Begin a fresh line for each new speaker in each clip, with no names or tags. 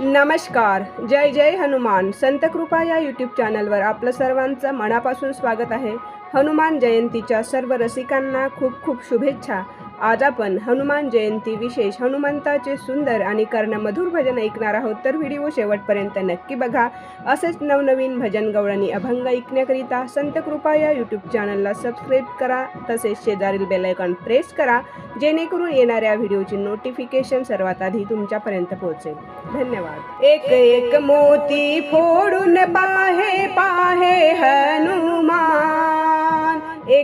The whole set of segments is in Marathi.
नमस्कार. जय जय हनुमान. संत कृपा या यूट्यूब चॅनलवर आपलं सर्वांचं मनापासून स्वागत आहे. हनुमान जयंतीच्या सर्व रसिकांना खूप खूप शुभेच्छा. आज आपण हनुमान जयंती विशेष हनुमंताचे सुंदर आणि कर्णमधुर भजन ऐकणार आहोत. तर व्हिडिओ शेवटपर्यंत नक्की बघा. असेच नवनवीन भजन गवळणी अभंग ऐकण्याकरिता संत कृपा या यूट्यूब चॅनलला सबस्क्राईब करा. तसेच शेजारील बेलायकॉन प्रेस करा. जेणेकरून येणाऱ्या व्हिडिओची नोटिफिकेशन सर्वात आधी तुमच्यापर्यंत पोहोचेल. धन्यवाद. एक एक मोती फोडून पाहे पाहे हनुमान.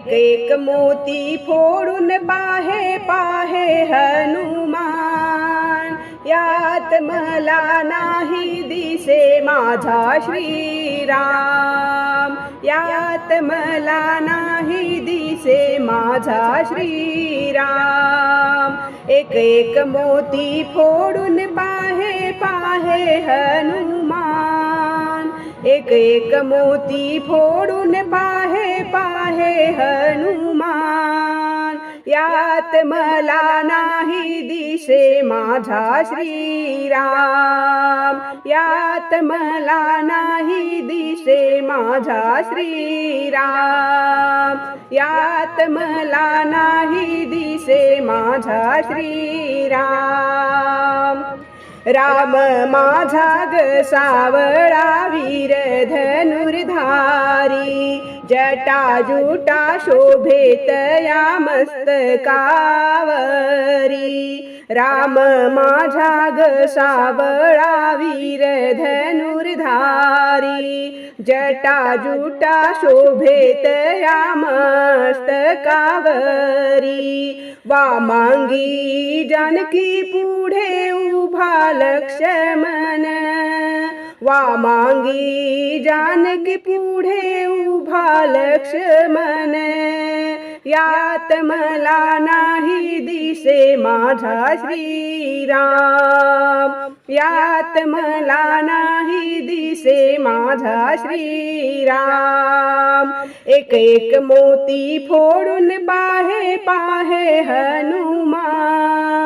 एक एक मोती फोडून पाहे पाहे हनुमान. यात मला नाही दिसे माझा श्रीराम. यात मला नाही दिसे माझा श्रीराम. एक एक मोती फोडून पाहे पाहे हनुमान. एक एक मोती फोडून पाहे पाहे हनुमान. यात मला नाही दिसे माझा श्रीराम. यात मला नाही दिसे माझा श्रीराम. यात मला नाही दिसे माझा श्रीराम. राम माझा ग सावळा वीर धनुर्धारी. जटा जुटा शोभेत या मस्तकावरी राम माझा ग सावळा वीर धनुर जटा जुटा शोभेत या मस्तकावरी वामांगी जानकी पुढे उभा लक्ष्मण। वामांगी जानकी पुढे उभा लक्ष्मण यात मला नाही दिसे माझा श्रीराम। यात मला नाही दिसे माझा श्रीराम। एक एक मोती फोडून पाहे पाहे हनुमान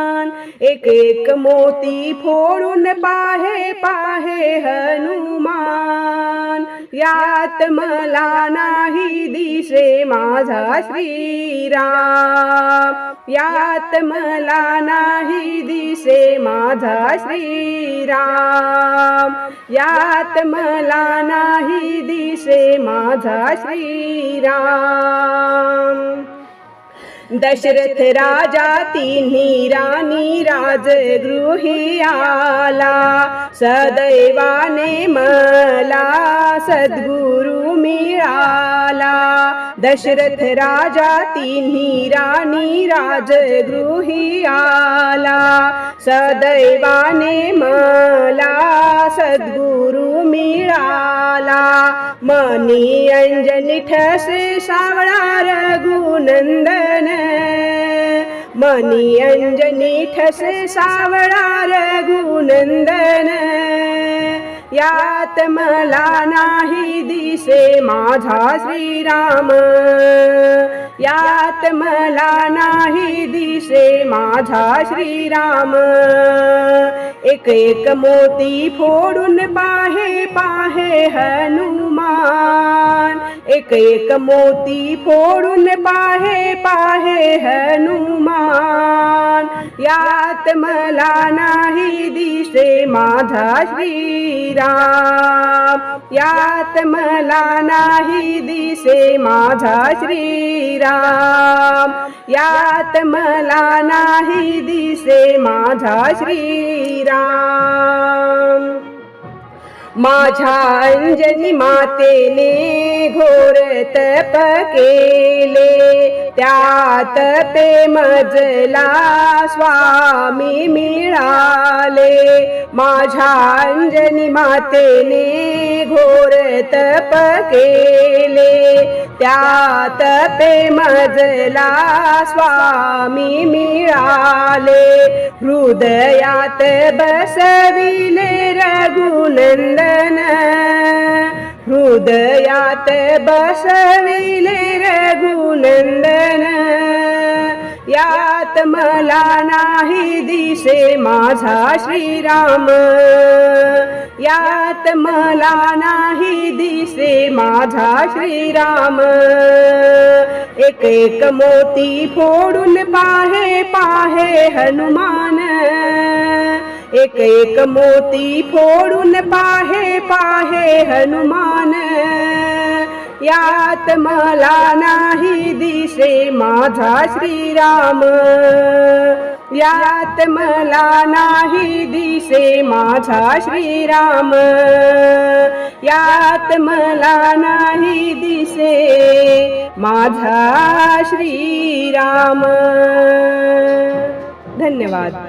एक एक मोती फोडून पाहे पाहे हनुमान. यात मला नाही दिसे माझा श्रीराम. यात मला नाही दिसे माझा श्रीराम. यात मला नाही दिसे माझा श्रीराम. दशरथ राजा तिन्ही राणी राजगृही आला सदैवाने मला सद्गुरु मिळाला. दशरथ राजा तिन्ही राणी राजगृही आला सदैवाने मला सद्गुरु मिळाला. मनी अंजनी ठसे सावळा रघुनंद मनी अंजनी ठस सावळा रघुनंदन. यात मला नाही दिसे माझा श्रीराम. यात मला नाही दिसे माझा श्रीराम. एक एक मोती फोडून पाहे पाहे हनुमान. एक एक मोती फोडून पाहे पाहे हनुमान. यात मला नाही दिसे माझा श्रीराम. यात मला नाही दिसे माझा श्रीराम. यात मला नाही दिसे माझा श्रीराम. माझ्या अंजनी मातेने घोर तप केले. त्यात ते मजला स्वामी मिळाले माझ्या अंजनी मातेने घोर तप केले त्यात ते मजला स्वामी मिळाले. हृदयात बसविले रघुनंदन. हृदयात बसविले रघुनंदन. यात मला नाही दिसे माझा श्रीराम. यात मला नाही दिसे माझा श्रीराम. एक एक मोती फोडून पाहे पाहे हनुमान. एक एक मोती फोडून पाहे पाहे हनुमान. यात मला नाही दिसे माझा श्रीराम. यात मला नाही दिसे माझा श्रीराम. यात मला नाही दिसे माझा श्रीराम. धन्यवाद.